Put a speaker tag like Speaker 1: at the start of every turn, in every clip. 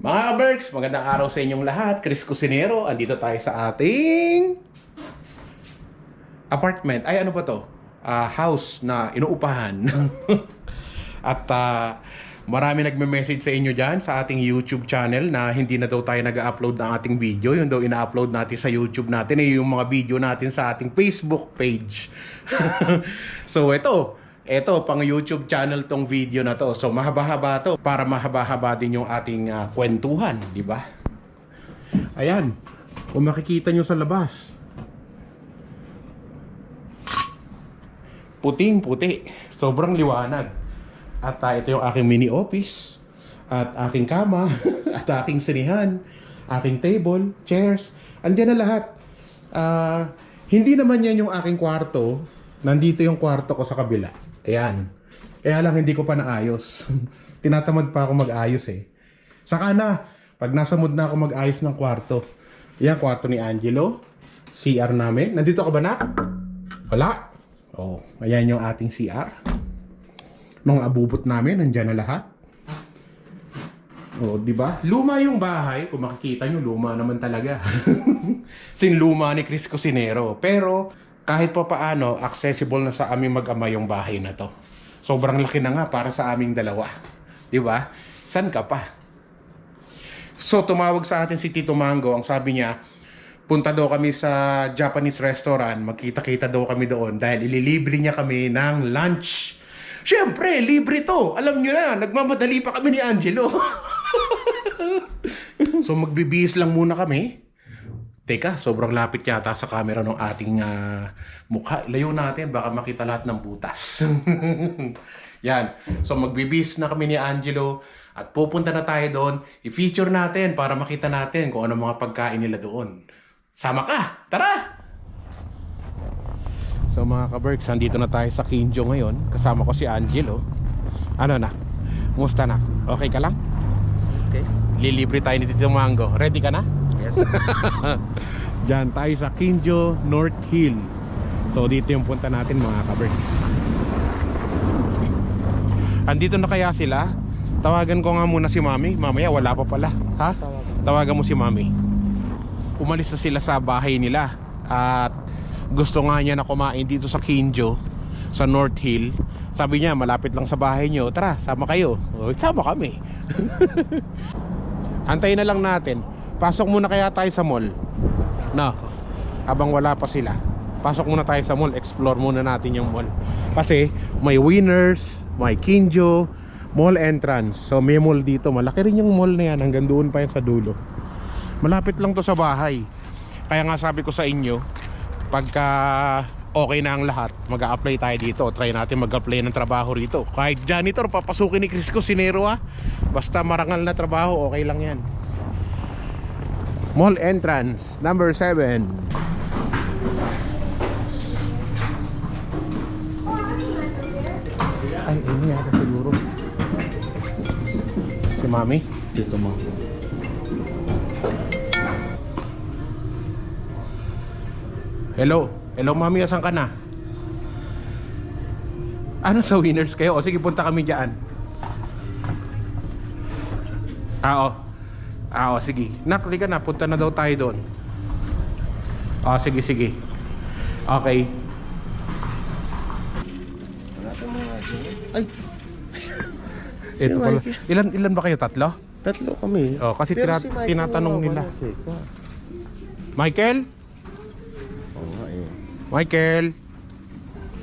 Speaker 1: Mga ka-Berks, magandang araw sa inyong lahat. Chris Cusinero, andito tayo sa ating apartment. Ay, ano ba to? Ah, house na inuupahan. At ah, marami nagme-message sa inyo dyan sa ating YouTube channel na hindi na daw tayo nag-upload ng ating video. Yung daw ina-upload natin sa YouTube natin ay yung mga video natin sa ating Facebook page. so, ito. Ito, pang YouTube channel tong video na to. So, mahaba-haba to para mahaba-haba din yung ating ah, kwentuhan, di ba? Ayan. Kung makikita nyo sa labas. Puting-puti. Sobrang liwanag. At ah, ito yung aking mini office. At aking kama. at aking sinihan. Aking table, chairs. Andiyan na lahat. Ah, hindi naman yan yung aking kwarto. Nandito yung kwarto ko sa kabila. Ayan. Kaya lang hindi ko pa naayos. Tinatamad pa ako mag-ayos eh. Saka na, pag nasa mood na ako mag-ayos ng kwarto. Yan, kwarto ni Angelo. CR namin. Nandito ka ba na? Wala. Oh, ayan yung ating CR. Mga abubot namin, nandyan na lahat. Oh, di ba? Luma yung bahay. Kung makikita nyo, luma naman talaga. Sin luma ni Chris Cusinero. Pero, kahit pa paano, accessible na sa aming mag-ama yung bahay na to. Sobrang laki na nga para sa aming dalawa. Di ba? San ka pa? So, tumawag sa atin si Tito Mango. Ang sabi niya, punta daw kami sa Japanese restaurant. Magkita-kita daw kami doon dahil ililibre niya kami ng lunch. Siyempre, libre to. Alam niyo na, nagmamadali pa kami ni Angelo. so, magbibihis lang muna kami. Teka, sobrang lapit yata sa camera ng ating ah, mukha. Ilayo natin, baka makita lahat ng butas. Yan. So magbibis na kami ni Angelo at pupunta na tayo doon. I-feature natin para makita natin kung ano mga pagkain nila doon. Sama ka! Tara! So mga ka-Berks, andito na tayo sa Kinjo ngayon. Kasama ko si Angelo. Ano na? Musta na? Okay ka lang?
Speaker 2: Okay.
Speaker 1: Lilibre tayo ni Tito Mango. Ready ka na?
Speaker 2: Yes.
Speaker 1: Diyan tayo sa Kinjo North Hill. So dito yung punta natin mga kaberks. Andito na kaya sila? Tawagan ko nga muna si Mami. Mamaya wala pa pala. Ha? Tawagan mo si Mami. Umalis na sila sa bahay nila. At gusto nga niya na kumain dito sa Kinjo sa North Hill. Sabi niya, malapit lang sa bahay niyo. Tara, sama kayo. O, sama kami. Antayin na lang natin. Pasok muna kaya tayo sa mall. No. Habang wala pa sila. Pasok muna tayo sa mall. Explore muna natin yung mall. Kasi may Winners, may Kinjo, mall entrance. So may mall dito. Malaki rin yung mall na yan. Hanggang doon pa yan sa dulo. Malapit lang to sa bahay. Kaya nga sabi ko sa inyo, pagka okay na ang lahat, mag apply tayo dito. Try natin mag-apply ng trabaho rito. Kahit janitor, papasukin ni Chris Cusinero ha. Basta marangal na trabaho, okay lang yan. Mall entrance, number 7. Ay, ini yata siguro. Si Mami?
Speaker 2: Dito mo.
Speaker 1: Hello? Hello, Mami, asan ka na? Ano sa winners kayo? O sige, punta kami dyan. Ah, o. Ah, o, sige. Nak, na. Punta na daw tayo doon. Ah, sige, sige. Okay.
Speaker 2: Ay,
Speaker 1: Ito pala.
Speaker 2: Mikey.
Speaker 1: Ilan, ilan ba kayo? Tatlo?
Speaker 2: tatlo kami.
Speaker 1: Oh, kasi
Speaker 2: Pero
Speaker 1: tina-
Speaker 2: si
Speaker 1: tinatanong
Speaker 2: wala,
Speaker 1: nila.
Speaker 2: wala, teka.
Speaker 1: Michael?
Speaker 2: Oo nga eh.
Speaker 1: Michael?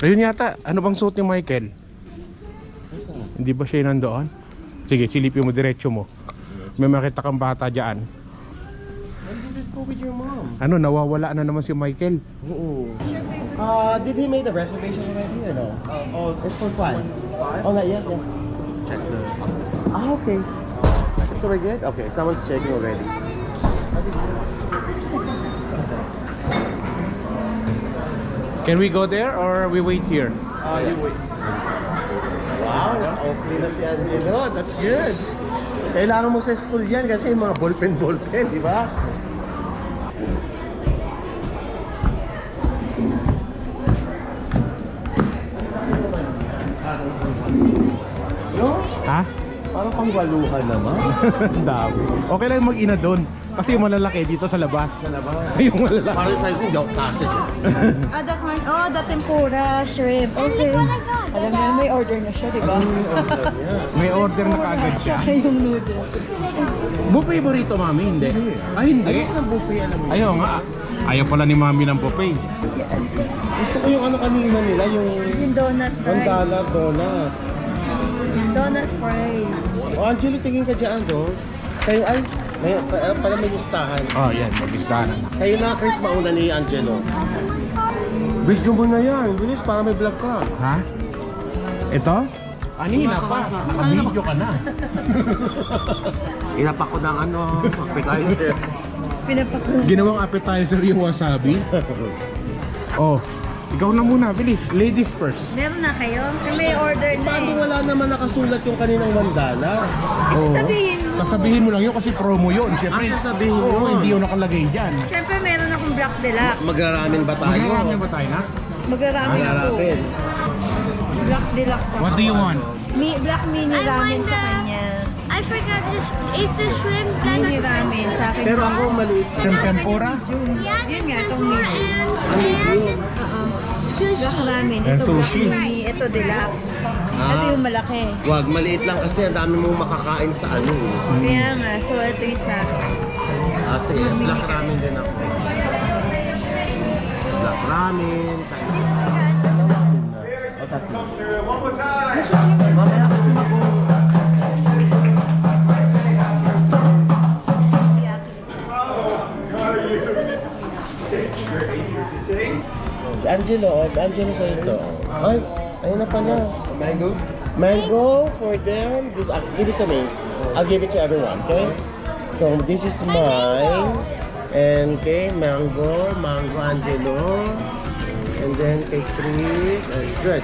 Speaker 1: Ayun yata. Ano bang suot ni Michael? Hindi ba siya nandoon? Sige, silipin mo diretso mo. May makita kang bata dyan.
Speaker 2: When did it go with your mom?
Speaker 1: Ano, nawawala na naman si Michael.
Speaker 2: Oo. Uh, did he make the reservation already or no? oh, it's for five. Oh, not yet. Yeah.
Speaker 3: check the
Speaker 2: Ah, okay. So we're good? Okay, someone's checking already.
Speaker 1: Can we go there or we wait here?
Speaker 2: Ah, you wait. Wow, okay na si Angelo. That's good. Kailangan mo sa school yan kasi mga ballpen-ballpen, di ba? Pangwaluhan naman.
Speaker 1: Ang dami. Okay lang mag-ina doon. Kasi yung malalaki dito sa labas.
Speaker 2: Sa labas.
Speaker 1: yung malalaki.
Speaker 2: Parang sabi ko, hindi ako kasi.
Speaker 3: Ah, that one. Oh, the tempura shrimp. Okay. Alam mo, may order na siya, di ba?
Speaker 1: May order na kaagad siya.
Speaker 3: Yung noodle.
Speaker 1: Buffet mo rito, mami? Hindi. Ay, hindi.
Speaker 2: Ayoko ng buffet, alam mo.
Speaker 1: Ayaw nga. Ayaw pala ni mami ng buffet.
Speaker 2: Gusto ko yung ano kanina nila, yung
Speaker 3: Yung donut fries.
Speaker 2: dollar donut.
Speaker 3: Donut fries.
Speaker 2: O, Angelo, tingin ka dyan, do. Kayo, ay, may, pa, pala may listahan.
Speaker 1: Oh, yan. Mag-istahan na.
Speaker 2: Kayo na, Chris, mauna ni Angelo. Video mo na yan. Bilis, para may vlog ka.
Speaker 1: Ha? Ito? Kanina pa. Naka-video ka na.
Speaker 2: Inapak ko ng ano, appetizer.
Speaker 3: Pinapakul.
Speaker 1: Ginawang appetizer yung wasabi. Oh, ikaw na muna. Bilis. Ladies first.
Speaker 3: Meron na kayo? May order na
Speaker 2: Paano
Speaker 3: eh.
Speaker 2: wala naman nakasulat yung kaninang one dollar?
Speaker 1: Oo.
Speaker 3: Sasabihin mo.
Speaker 1: Sasabihin mo lang yun kasi promo yun. Siyempre,
Speaker 2: Ah, sasabihin
Speaker 1: Oo,
Speaker 2: yun.
Speaker 1: hindi yun nakalagay dyan.
Speaker 3: Siyempre, meron akong black deluxe.
Speaker 2: Magraramin ba tayo?
Speaker 1: Magrarami ba tayo na?
Speaker 3: Magarami ako. Black deluxe ako.
Speaker 1: What do you want?
Speaker 3: Mi black mini ramen sa
Speaker 4: the-
Speaker 3: kanya.
Speaker 4: I forgot this. It's the shrimp that
Speaker 3: Mini ramen sa akin.
Speaker 2: Pero ako maliit.
Speaker 1: Shrimp tempura?
Speaker 3: Yun nga, itong. Black ramen.
Speaker 1: And
Speaker 3: Ito black
Speaker 1: sushi.
Speaker 3: mini. Ito deluxe.
Speaker 2: Ah.
Speaker 3: Ito yung malaki.
Speaker 2: Wag, maliit lang kasi ang dami mong makakain sa ano. eh.
Speaker 3: Kaya nga, so ito yung sa akin.
Speaker 2: Ah, sige, black ramen din ako. Black ramen. O, tatlo. Mamaya Angelo, oh, Angelo sa ito. Ay, ayun na pala. Mango? Mango for them. This, uh, give it to me. I'll give it to everyone, okay? So this is mine. And okay, mango, mango Angelo. And then kay Chris. Uh, good.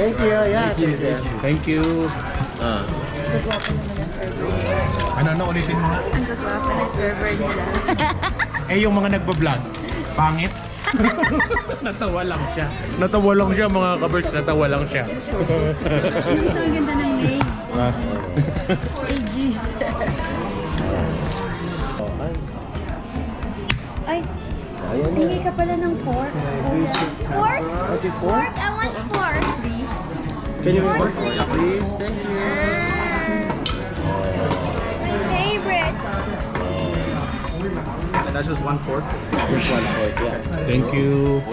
Speaker 2: Thank you. Yeah, thank you.
Speaker 1: Thank you.
Speaker 2: Ah.
Speaker 3: Gagwapo naman na server.
Speaker 1: Ano, ano ulitin mo?
Speaker 3: Ang gagwapo na server nila.
Speaker 1: Eh, yung mga nagbablog, pangit. Natawa lang siya. Natawa lang siya mga kaberks, natawa lang siya.
Speaker 3: Ito ang ganda ng name.
Speaker 1: Ah.
Speaker 2: Oh, ay.
Speaker 3: Hingi ka pala ng pork.
Speaker 4: Fork.
Speaker 2: Okay, four.
Speaker 4: Fork. I want fork.
Speaker 3: Please.
Speaker 2: Can you work? Yeah, please. Thank you. That's just one fork? Just one fork, yeah.
Speaker 1: Thank you.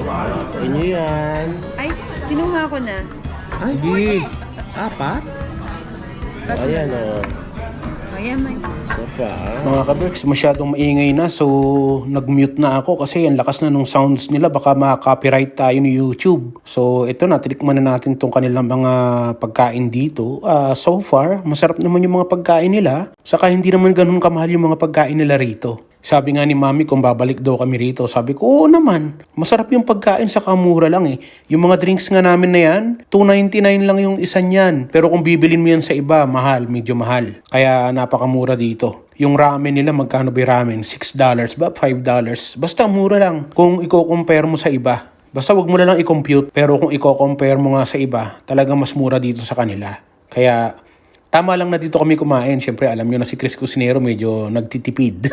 Speaker 2: Sa inyo yan.
Speaker 3: Ay, kinuha ko na.
Speaker 2: Ay,
Speaker 1: Sige.
Speaker 2: apat? Ayan, oh.
Speaker 3: Ayan, may
Speaker 2: Isa pa.
Speaker 1: Mga kaberks, masyadong maingay na so nag-mute na ako kasi ang lakas na nung sounds nila baka ma-copyright tayo ni YouTube. So ito na, tinikman na natin tong kanilang mga pagkain dito. Ah, so far, masarap naman yung mga pagkain nila. Saka hindi naman ganun kamahal yung mga pagkain nila rito. Sabi nga ni Mami kung babalik daw kami rito. Sabi ko, oo naman. Masarap yung pagkain sa kamura lang eh. Yung mga drinks nga namin na yan, 2.99 lang yung isa niyan. Pero kung bibilin mo yan sa iba, mahal, medyo mahal. Kaya napakamura dito. Yung ramen nila, magkano ba ramen? $6 ba? $5? Basta mura lang kung i-compare mo sa iba. Basta wag mo na lang i-compute. Pero kung i-compare mo nga sa iba, talagang mas mura dito sa kanila. Kaya Tama lang na dito kami kumain. Siyempre, alam nyo na si Chris Cusinero medyo nagtitipid.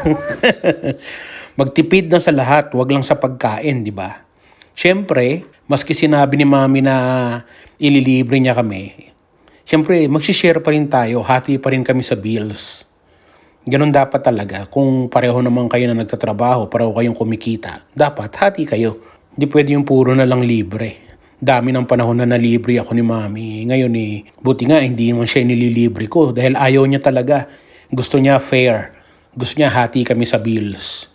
Speaker 1: Magtipid na sa lahat, wag lang sa pagkain, di ba? Siyempre, maski sinabi ni Mami na ililibre niya kami, siyempre, magsishare pa rin tayo, hati pa rin kami sa bills. Ganon dapat talaga. Kung pareho naman kayo na nagtatrabaho, pareho kayong kumikita, dapat hati kayo. Hindi pwede yung puro na lang libre. Dami ng panahon na nalibre ako ni mami. Ngayon eh, buti nga hindi naman siya nililibre ko dahil ayaw niya talaga. Gusto niya fair. Gusto niya hati kami sa bills.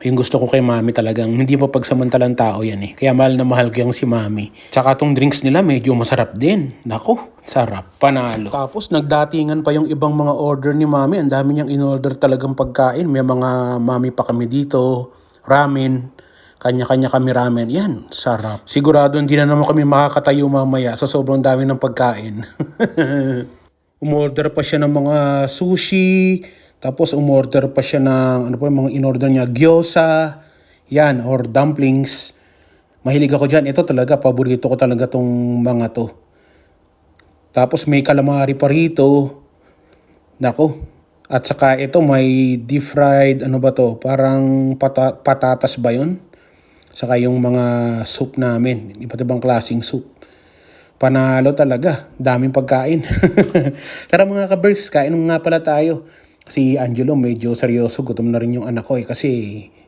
Speaker 1: Yung gusto ko kay mami talagang hindi pa pagsamantalang tao yan eh. Kaya mahal na mahal ko yung si mami. Tsaka tong drinks nila medyo masarap din. Nako, sarap. Panalo. Tapos nagdatingan pa yung ibang mga order ni mami. Ang dami niyang in-order talagang pagkain. May mga mami pa kami dito. Ramen. Kanya-kanya kami ramen. Yan, sarap. Sigurado hindi na naman kami makakatayo mamaya sa sobrang dami ng pagkain. umorder pa siya ng mga sushi, tapos umorder pa siya ng, ano pa yung mga in-order niya, gyoza, yan, or dumplings. Mahilig ako dyan. Ito talaga, paborito ko talaga tong mga to. Tapos may calamari pa rito. Nako. At saka ito may deep fried, ano ba to? Parang pata- patatas ba yun? Saka yung mga soup namin. Iba't ibang klaseng soup. Panalo talaga. Daming pagkain. Tara mga ka-Berks, kain nga pala tayo. Si Angelo medyo seryoso. Gutom na rin yung anak ko eh. Kasi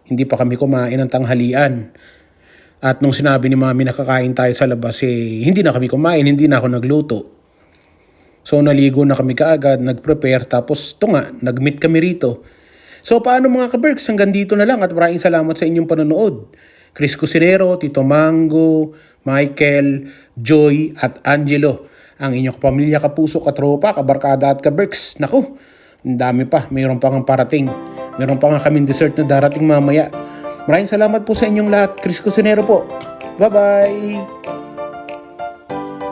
Speaker 1: hindi pa kami kumain ng tanghalian. At nung sinabi ni mami na kakain tayo sa labas, eh, hindi na kami kumain, hindi na ako nagluto. So naligo na kami kaagad, nag-prepare, tapos ito nga, nag-meet kami rito. So paano mga ka-Berks, hanggang dito na lang at maraming salamat sa inyong panonood. Chris Cusinero, Tito Mango, Michael, Joy at Angelo. Ang inyong kapamilya, kapuso, katropa, kabarkada at ka-Berks. Naku, ang dami pa, mayroon pa nga parating. Mayroon pa nga kaming dessert na darating mamaya. Maraming salamat po sa inyong lahat. Chris Cusinero po. Bye-bye!